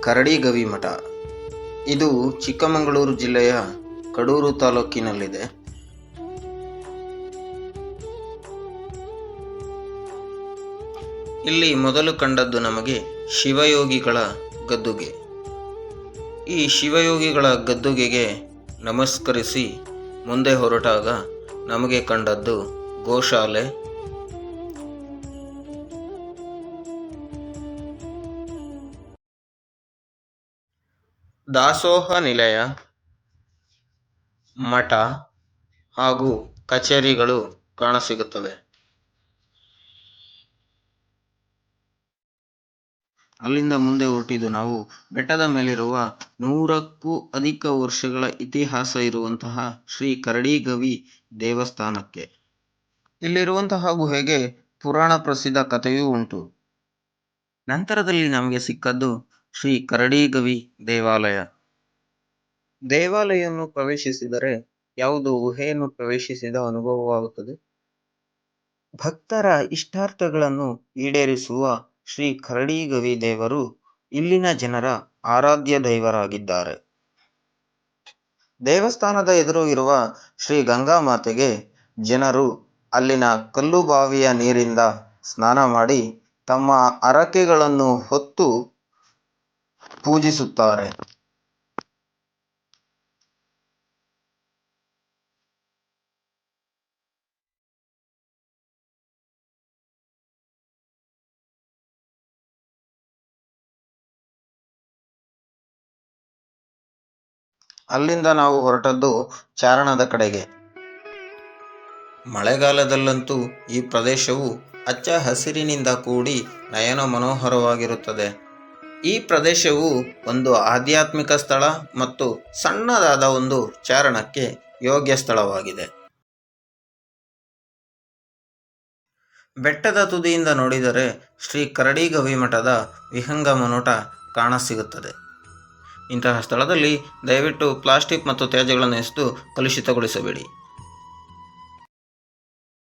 ಕರಡಿಗವಿ ಮಠ ಇದು ಚಿಕ್ಕಮಗಳೂರು ಜಿಲ್ಲೆಯ ಕಡೂರು ತಾಲೂಕಿನಲ್ಲಿದೆ. ಇಲ್ಲಿ ಮೊದಲು ಕಂಡದ್ದು ನಮಗೆ ಶಿವಯೋಗಿಗಳ ಗದ್ದುಗೆ. ಈ ಶಿವಯೋಗಿಗಳ ಗದ್ದುಗೆಗೆ ನಮಸ್ಕರಿಸಿ ಮುಂದೆ ಹೊರಟಾಗ ನಮಗೆ ಕಂಡದ್ದು ಗೋಶಾಲೆ ದಾಸೋಹ ನಿಲಯ ಮಠ ಹಾಗೂ ಕಚೇರಿಗಳು ಕಾಣಸಿಗುತ್ತವೆ. ಅಲ್ಲಿಂದ ಮುಂದೆ ಹೊರಟಿದ್ದು ನಾವು. ಬೆಟ್ಟದ ಮೇಲಿರುವ ನೂರಕ್ಕೂ ಅಧಿಕ ವರ್ಷಗಳ ಇತಿಹಾಸ ಇರುವಂತಹ ಶ್ರೀ ಕರಡಿಗವಿ ದೇವಸ್ಥಾನಕ್ಕೆ. ಇಲ್ಲಿರುವಂತಹ ಗುಹೆಗೆ ಪುರಾಣ ಪ್ರಸಿದ್ಧ ಕಥೆಯೂ ಉಂಟು. ನಂತರದಲ್ಲಿ ನಮಗೆ ಸಿಕ್ಕದ್ದು ಶ್ರೀ ಕರಡಿಗವಿ ದೇವಾಲಯ. ದೇವಾಲಯವನ್ನು ಪ್ರವೇಶಿಸಿದರೆ ಯಾವುದು ಗುಹೆಯನ್ನು ಪ್ರವೇಶಿಸಿದ ಅನುಭವವಾಗುತ್ತದೆ? ಭಕ್ತರ ಇಷ್ಟಾರ್ಥಗಳನ್ನು ಈಡೇರಿಸುವ ಶ್ರೀ ಕರಡಿಗವಿ ದೇವರು ಇಲ್ಲಿನ ಜನರ ಆರಾಧ್ಯ ದೈವರಾಗಿದ್ದಾರೆ. ದೇವಸ್ಥಾನದ ಎದುರು ಇರುವ ಶ್ರೀ ಗಂಗಾ ಮಾತೆಗೆ ಜನರು ಅಲ್ಲಿನ ಕಲ್ಲು ಬಾವಿಯ ನೀರಿಂದ ಸ್ನಾನ ಮಾಡಿ ತಮ್ಮ ಹರಕೆಗಳನ್ನು ಹೊತ್ತು ಪೂಜಿಸುತ್ತಾರೆ. ಅಲ್ಲಿಂದ ನಾವು ಹೊರಟದ್ದು ಚಾರಣದ ಕಡೆಗೆ. ಮಳೆಗಾಲದಲ್ಲಂತೂ ಈ ಪ್ರದೇಶವು ಹಚ್ಚ ಹಸಿರಿನಿಂದ ಕೂಡಿ ನಯನ ಮನೋಹರವಾಗಿರುತ್ತದೆ. ಈ ಪ್ರದೇಶವು ಒಂದು ಆಧ್ಯಾತ್ಮಿಕ ಸ್ಥಳ ಮತ್ತು ಸಣ್ಣದಾದ ಒಂದು ಚಾರಣಕ್ಕೆ ಯೋಗ್ಯ ಸ್ಥಳವಾಗಿದೆ. ಬೆಟ್ಟದ ತುದಿಯಿಂದ ನೋಡಿದರೆ ಶ್ರೀ ಕರಡಿಗವಿ ಮಠದ ವಿಹಂಗಮ ನೋಟ ಕಾಣಸಿಗುತ್ತದೆ. ಇಂತಹ ಸ್ಥಳದಲ್ಲಿ ದಯವಿಟ್ಟು ಪ್ಲಾಸ್ಟಿಕ್ ಮತ್ತು ತ್ಯಾಜ್ಯಗಳನ್ನು ಎಸೆದು ಕಲುಷಿತಗೊಳಿಸಬೇಡಿ.